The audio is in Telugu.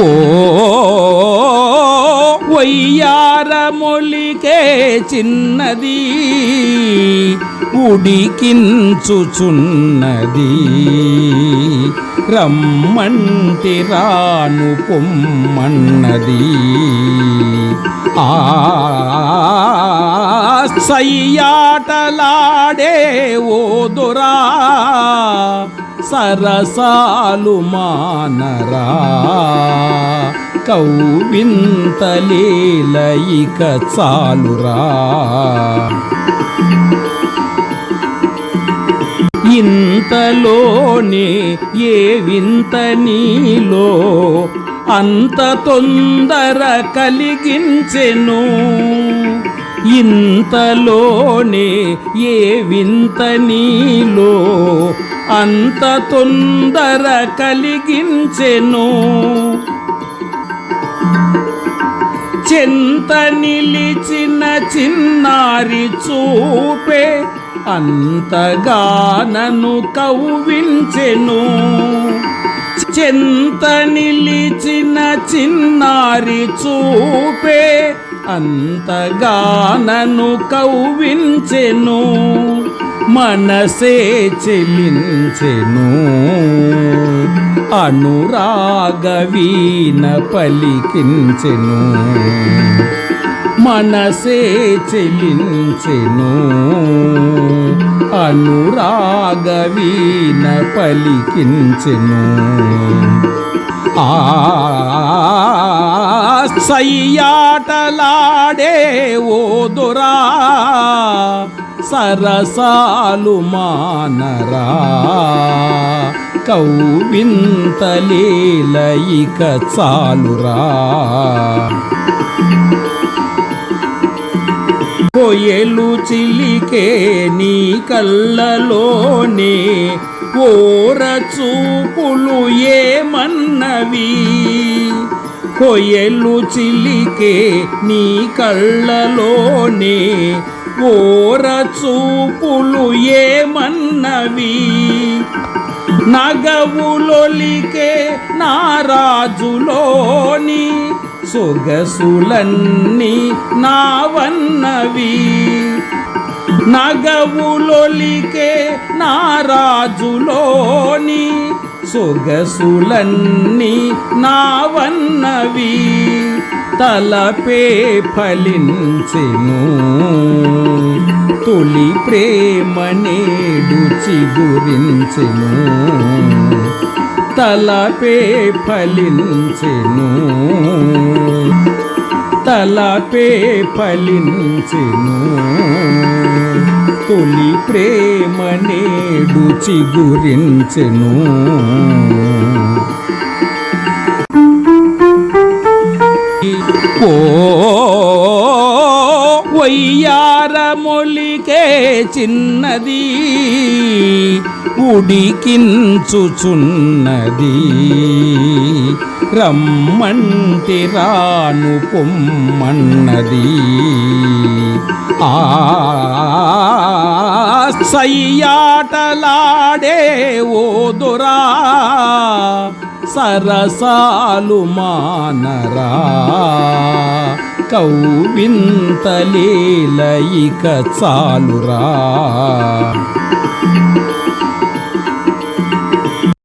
ఓ వయ్యారమొలికే చిన్నది ఉడికించుచున్నది. రమ్మంటి రాను పొమ్మన్నది. ఆ సయ్యాటలాడే ఓదురా సరసాలు మానరా. కౌవింతలేలయిక చాలురా. ఇంతలోనే ఏ వింత నీలో అంత తొందర కలిగించెను. ఇంతలోనే ఏ వింత నీలో అంత తొందర కలిగించెను. చెంత నిలిచిన చిన్నారి చూపే అంతగా నన్ను కవ్వించెను చెంత నిలిచిన చిన్నారి చూపే అంతగా నన్ను కవ్వించెను మనసే చెలించెను అనురాగవీన పలికించెను. మనసే చెలించెను అనురాగవీన పలికించెను. ఆ సయ్యాటలాడే ఓదురా సరసాలు మానరా. కౌవింతలేలయిక చాలురా. కొయ్యలు చిలికే నీ కళ్ళలోనే ఓర చూపులు ఏమన్నవి? కొయ్యలు చిలికే నీ కళ్ళలోనే ఓర చూపులు ఏమన్నవి? నగవులొలికే నారాజులోని సొగసులన్నీ నావన్నవి. నగవులొలికే నారాజులోని సొగసులన్నీ నావన్నవి తలపే ఫలించెను. తొలి ప్రేమనేడు చిగురించెను. తలపే ఫలించెను. తలపే ఫలించెను. తొలి ప్రేమ నేడు చిగురించెను. ఓ వయ్యారమొలికే చిన్నది ఉడికించుచున్నది. రమ్మంటి రాను పొమ్మన్నది. ఆ సయ్యాటలాడే ఓ దురా. సరసాలు మానరా. కౌవింతలీలయిక చాలురా.